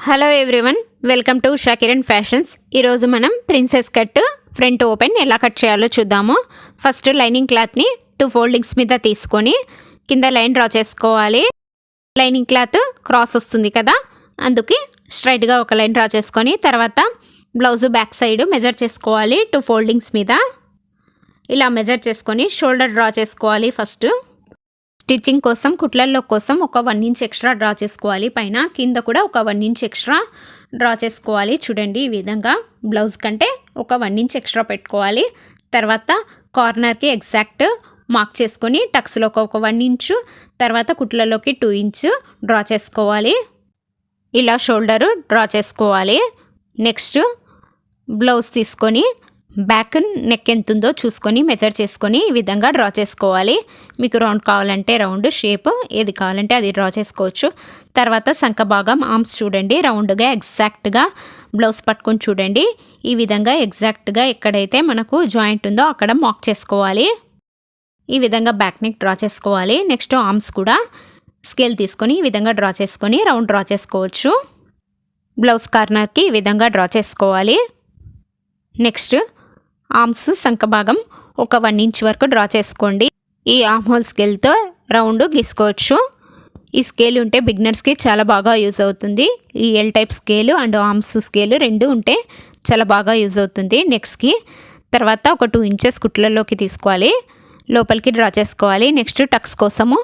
Hello everyone welcome to షాకిరణ్ fashions ఈరోజు మనం ప్రిన్సెస్ కట్ ఫ్రంట్ ఓపెన్ ఎలా కట్ చేయాలో చూద్దాము. ఫస్ట్ లైనింగ్ క్లాత్ని టూ ఫోల్డింగ్స్ మీద తీసుకొని కింద లైన్ డ్రా చేసుకోవాలి. లైనింగ్ క్లాత్ క్రాస్ వస్తుంది కదా? అందుకే స్ట్రైట్గా ఒక లైన్ డ్రా చేసుకొని తర్వాత బ్లౌజ్ బ్యాక్ సైడ్ మెజర్ చేసుకోవాలి టూ ఫోల్డింగ్స్ మీద. ఇలా మెజర్ చేసుకొని షోల్డర్ డ్రా చేసుకోవాలి ఫస్ట్ స్టిచ్చింగ్ కోసం కుట్లల్లో కోసం ఒక వన్ ఇంచ్ ఎక్స్ట్రా డ్రా చేసుకోవాలి. పైన కింద కూడా ఒక వన్ ఇంచ్ ఎక్స్ట్రా డ్రా చేసుకోవాలి. చూడండి ఈ విధంగా బ్లౌజ్ కంటే ఒక వన్ ఇంచ్ ఎక్స్ట్రా పెట్టుకోవాలి. తర్వాత కార్నర్కి ఎగ్జాక్ట్ మార్క్ చేసుకొని టక్స్లోకి ఒక వన్ ఇంచు తర్వాత కుట్లలోకి టూ ఇంచ్ డ్రా చేసుకోవాలి. ఇలా షోల్డరు డ్రా చేసుకోవాలి. నెక్స్ట్ బ్లౌజ్ తీసుకొని బ్యాక్ నెక్ ఎంత ఉందో చూసుకొని మెజర్ చేసుకొని ఈ విధంగా డ్రా చేసుకోవాలి. మీకు రౌండ్ కావాలంటే రౌండ్ షేప్ ఏది కావాలంటే అది డ్రా చేసుకోవచ్చు. తర్వాత సంఖ భాగం ఆర్మ్స్ చూడండి రౌండ్గా ఎగ్జాక్ట్గా బ్లౌజ్ పట్టుకొని చూడండి. ఈ విధంగా ఎగ్జాక్ట్గా ఎక్కడైతే మనకు జాయింట్ ఉందో అక్కడ మాక్ చేసుకోవాలి. ఈ విధంగా బ్యాక్ నెక్ డ్రా చేసుకోవాలి. నెక్స్ట్ ఆర్మ్స్ కూడా స్కేల్ తీసుకొని ఈ విధంగా డ్రా చేసుకొని రౌండ్ డ్రా చేసుకోవచ్చు. బ్లౌజ్ కార్నర్కి ఈ విధంగా డ్రా చేసుకోవాలి. నెక్స్ట్ ఆర్మ్స్ సంఖ భాగం ఒక వన్ ఇంచ్ వరకు డ్రా చేసుకోండి. ఈ ఆర్మ్ హోల్ స్కేల్తో రౌండ్ గీసుకోవచ్చు. ఈ స్కేల్ ఉంటే బిగినర్స్కి చాలా బాగా యూజ్ అవుతుంది. ఈ L type scale and arms scale రెండు ఉంటే చాలా బాగా యూజ్ అవుతుంది నెక్స్ట్కి తర్వాత ఒక టూ ఇంచెస్ కుట్లలోకి తీసుకోవాలి. లోపలికి డ్రా చేసుకోవాలి. నెక్స్ట్ టక్స్ కోసము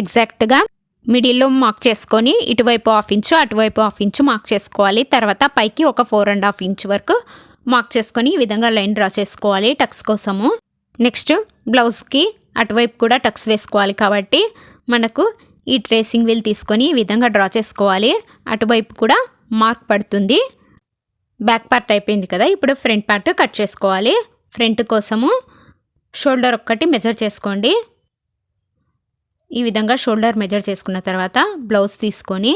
ఎగ్జాక్ట్గా మిడిల్లో మార్క్ చేసుకొని ఇటువైపు హాఫ్ ఇంచు అటువైపు హాఫ్ ఇంచు మార్క్ చేసుకోవాలి. తర్వాత పైకి ఒక ఫోర్ అండ్ హాఫ్ ఇంచ్ వరకు మార్క్ చేసుకొని ఈ విధంగా లైన్ డ్రా చేసుకోవాలి టక్స్ కోసము. నెక్స్ట్ బ్లౌజ్కి అటువైపు కూడా టక్స్ వేసుకోవాలి కాబట్టి మనకు ఈ ట్రేసింగ్ వీల్ తీసుకొని ఈ విధంగా డ్రా చేసుకోవాలి. అటువైపు కూడా మార్క్ పడుతుంది. బ్యాక్ పార్ట్ అయిపోయింది కదా ఇప్పుడు ఫ్రంట్ పార్ట్ కట్ చేసుకోవాలి. ఫ్రంట్ కోసము షోల్డర్ ఒక్కటి మెజర్ చేసుకోండి. ఈ విధంగా షోల్డర్ మెజర్ చేసుకున్న తర్వాత బ్లౌజ్ తీసుకొని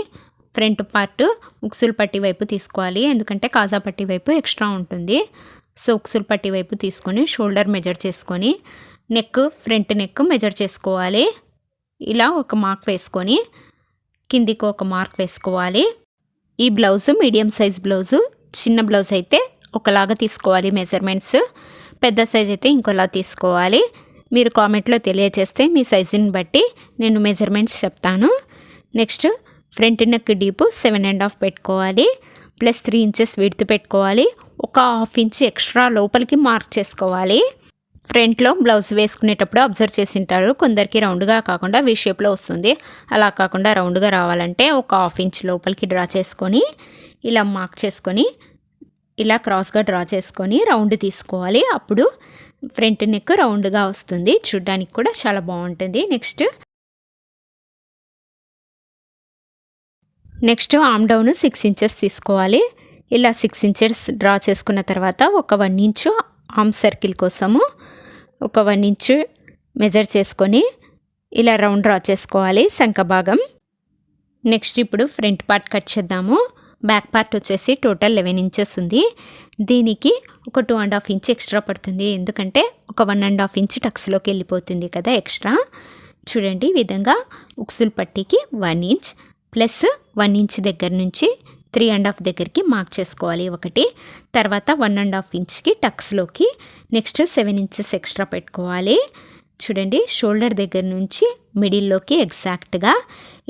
ఫ్రంట్ పార్ట్ ఉక్సులు పట్టి వైపు తీసుకోవాలి. ఎందుకంటే కాజా పట్టి వైపు ఎక్స్ట్రా ఉంటుంది. సో ఉక్సులు పట్టి వైపు తీసుకొని షోల్డర్ మెజర్ చేసుకొని నెక్ ఫ్రంట్ నెక్ మెజర్ చేసుకోవాలి. ఇలా ఒక మార్క్ వేసుకొని కిందికి ఒక మార్క్ వేసుకోవాలి. ఈ బ్లౌజ్ మీడియం సైజ్ బ్లౌజు. చిన్న బ్లౌజ్ అయితే ఒకలాగా తీసుకోవాలి మెజర్మెంట్స్. పెద్ద సైజ్ అయితే ఇంకోలా తీసుకోవాలి. మీరు కామెంట్లో తెలియజేస్తే మీ సైజుని బట్టి నేను మెజర్మెంట్స్ చెప్తాను. Next front neck deep seven and half పెట్టుకోవాలి. ప్లస్ త్రీ ఇంచెస్ విడ్త్ పెట్టుకోవాలి. ఒక హాఫ్ ఇంచ్ ఎక్స్ట్రా లోపలికి మార్క్ చేసుకోవాలి. ఫ్రంట్లో బ్లౌజ్ వేసుకునేటప్పుడు అబ్జర్వ్ చేసింటారు. కొందరికి రౌండ్గా కాకుండా వి షేప్లో వస్తుంది. అలా కాకుండా రౌండ్గా రావాలంటే ఒక హాఫ్ ఇంచ్ లోపలికి డ్రా చేసుకొని ఇలా మార్క్ చేసుకొని ఇలా క్రాస్గా డ్రా చేసుకొని రౌండ్ తీసుకోవాలి. అప్పుడు ఫ్రంట్ నెక్ రౌండ్గా వస్తుంది. చూడ్డానికి కూడా చాలా బాగుంటుంది. Next next arm down six inches తీసుకోవాలి. ఇలా సిక్స్ ఇంచెస్ డ్రా చేసుకున్న తర్వాత ఒక వన్ ఇంచు ఆమ్ సర్కిల్ కోసము ఒక వన్ ఇంచు మెజర్ చేసుకొని ఇలా రౌండ్ డ్రా చేసుకోవాలి శంఖ భాగం. నెక్స్ట్ ఇప్పుడు ఫ్రంట్ పార్ట్ కట్ చేద్దాము. బ్యాక్ పార్ట్ వచ్చేసి టోటల్ లెవెన్ ఇంచెస్ ఉంది. దీనికి ఒక two and half inch extra పడుతుంది. ఎందుకంటే ఒక వన్ అండ్ హాఫ్ ఇంచ్ టక్స్లోకి వెళ్ళిపోతుంది కదా ఎక్స్ట్రా చూడండి ఈ విధంగా ఉక్సులు పట్టికి one inch plus one inch దగ్గర నుంచి త్రీ అండ్ హాఫ్ దగ్గరికి మార్క్ చేసుకోవాలి ఒకటి. తర్వాత వన్ అండ్ హాఫ్ ఇంచ్కి టక్స్లోకి నెక్స్ట్ సెవెన్ ఇంచెస్ ఎక్స్ట్రా పెట్టుకోవాలి. చూడండి షోల్డర్ దగ్గర నుంచి మిడిల్లోకి ఎగ్జాక్ట్గా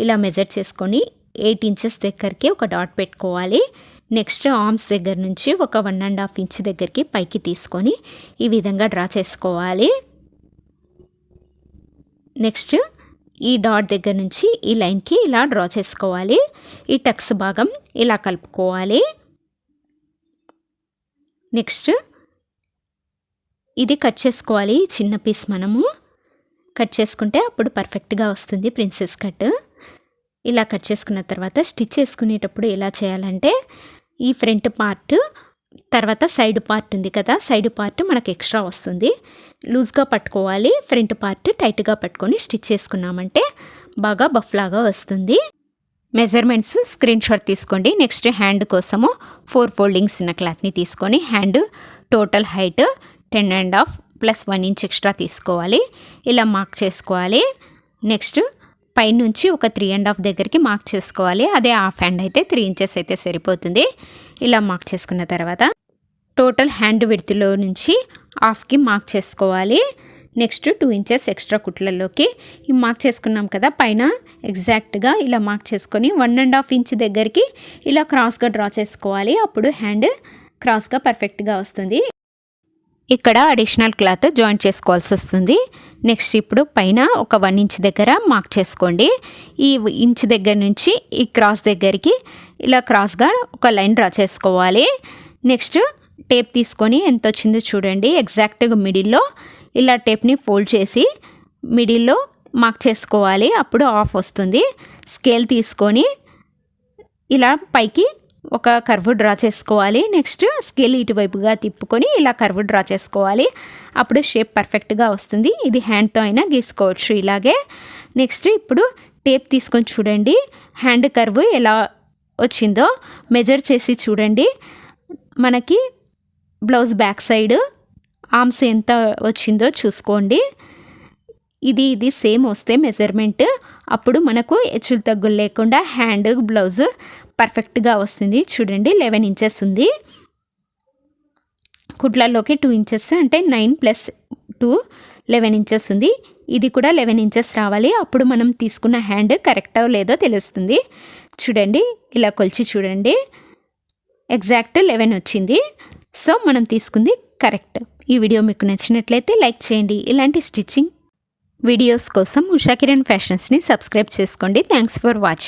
ఇలా మెజర్ చేసుకొని ఎయిట్ ఇంచెస్ దగ్గరికి ఒక డాట్ పెట్టుకోవాలి. నెక్స్ట్ ఆర్మ్స్ దగ్గర నుంచి ఒక వన్ అండ్ హాఫ్ ఇంచ్ దగ్గరికి పైకి తీసుకొని ఈ విధంగా డ్రా చేసుకోవాలి. నెక్స్ట్ ఈ డాట్ దగ్గర నుంచి ఈ లైన్కి ఇలా డ్రా చేసుకోవాలి. ఈ టక్స్ భాగం ఇలా కలుపుకోవాలి. నెక్స్ట్ ఇది కట్ చేసుకోవాలి చిన్న పీస్ మనము. కట్ చేసుకుంటే అప్పుడు పర్ఫెక్ట్గా వస్తుంది ప్రిన్సెస్ కట్. ఇలా కట్ చేసుకున్న తర్వాత స్టిచ్ చేసుకునేటప్పుడు ఎలా చేయాలంటే ఈ ఫ్రంట్ పార్ట్ తర్వాత సైడ్ పార్ట్ ఉంది కదా సైడ్ పార్ట్ మనకు ఎక్స్ట్రా వస్తుంది. లూజ్గా పట్టుకోవాలి ఫ్రంట్ పార్ట్ టైట్గా పట్టుకొని స్టిచ్ చేసుకున్నామంటే బాగా బఫ్లాగా వస్తుంది. మెజర్మెంట్స్ స్క్రీన్ షాట్ తీసుకోండి. నెక్స్ట్ హ్యాండ్ కోసము ఫోర్ ఫోల్డింగ్స్ ఉన్న క్లాత్ని తీసుకొని hand total height ten and half plus one inch extra తీసుకోవాలి. ఇలా మార్క్ చేసుకోవాలి. నెక్స్ట్ పైనుంచి ఒక త్రీ అండ్ హాఫ్ దగ్గరికి మార్క్ చేసుకోవాలి. అదే హాఫ్ హ్యాండ్ అయితే త్రీ ఇంచెస్ అయితే సరిపోతుంది. ఇలా మార్క్ చేసుకున్న తర్వాత టోటల్ హ్యాండ్ విడ్త్లో నుంచి హాఫ్కి మార్క్ చేసుకోవాలి. నెక్స్ట్ టూ ఇంచెస్ ఎక్స్ట్రా కుట్లలోకి. ఈ మార్క్ చేసుకున్నాం కదా పైన ఎగ్జాక్ట్గా ఇలా మార్క్ చేసుకొని వన్ అండ్ హాఫ్ ఇంచ్ దగ్గరికి ఇలా క్రాస్గా డ్రా చేసుకోవాలి. అప్పుడు హ్యాండ్ క్రాస్గా పర్ఫెక్ట్గా వస్తుంది. ఇక్కడ అడిషనల్ క్లాత్ జాయింట్ చేసుకోవాల్సి వస్తుంది. నెక్స్ట్ ఇప్పుడు పైన ఒక వన్ ఇంచ్ దగ్గర మార్క్ చేసుకోండి. ఈ ఇంచ్ దగ్గర నుంచి ఈ క్రాస్ దగ్గరికి ఇలా క్రాస్గా ఒక లైన్ డ్రా చేసుకోవాలి. నెక్స్ట్ టేప్ తీసుకొని ఎంత వచ్చిందో చూడండి. ఎగ్జాక్ట్గా మిడిల్లో ఇలా టేప్ని ఫోల్డ్ చేసి మిడిల్లో మార్క్ చేసుకోవాలి. అప్పుడు ఆఫ్ వస్తుంది. స్కేల్ తీసుకొని ఇలా పైకి ఒక కర్వ్ డ్రా చేసుకోవాలి. నెక్స్ట్ స్కేల్ ఇటువైపుగా తిప్పుకొని ఇలా కర్వ్ డ్రా చేసుకోవాలి. అప్పుడు షేప్ పర్ఫెక్ట్గా వస్తుంది. ఇది హ్యాండ్తో అయినా గీసుకోవచ్చు ఇలాగే. నెక్స్ట్ ఇప్పుడు టేప్ తీసుకొని చూడండి. హ్యాండ్ కర్వ్ ఎలా వచ్చిందో మెజర్ చేసి చూడండి. మనకి బ్లౌజ్ బ్యాక్ సైడ్ ఆర్మ్స్ ఎంత వచ్చిందో చూసుకోండి. ఇది ఇది సేమ్ వస్తే మెజర్మెంట్. అప్పుడు మనకు హెచ్చులు తగ్గులు లేకుండా హ్యాండ్ బ్లౌజ్ పర్ఫెక్ట్గా వస్తుంది. చూడండి లెవెన్ ఇంచెస్ ఉంది. కుట్లలోకి టూ ఇంచెస్ అంటే nine plus two eleven inches ఉంది. ఇది కూడా లెవెన్ ఇంచెస్ రావాలి. అప్పుడు మనం తీసుకున్న హ్యాండ్ కరెక్టో లేదో తెలుస్తుంది. చూడండి ఇలా కొలిచి చూడండి. ఎగ్జాక్ట్ లెవెన్ వచ్చింది. సో మనం తీసుకుంది కరెక్ట్. ఈ వీడియో మీకు నచ్చినట్లయితే లైక్ చేయండి. ఇలాంటి స్టిచ్చింగ్ వీడియోస్ కోసం ఉషా కిరణ్ ఫ్యాషన్స్ని సబ్స్క్రైబ్ చేసుకోండి. Thanks for watching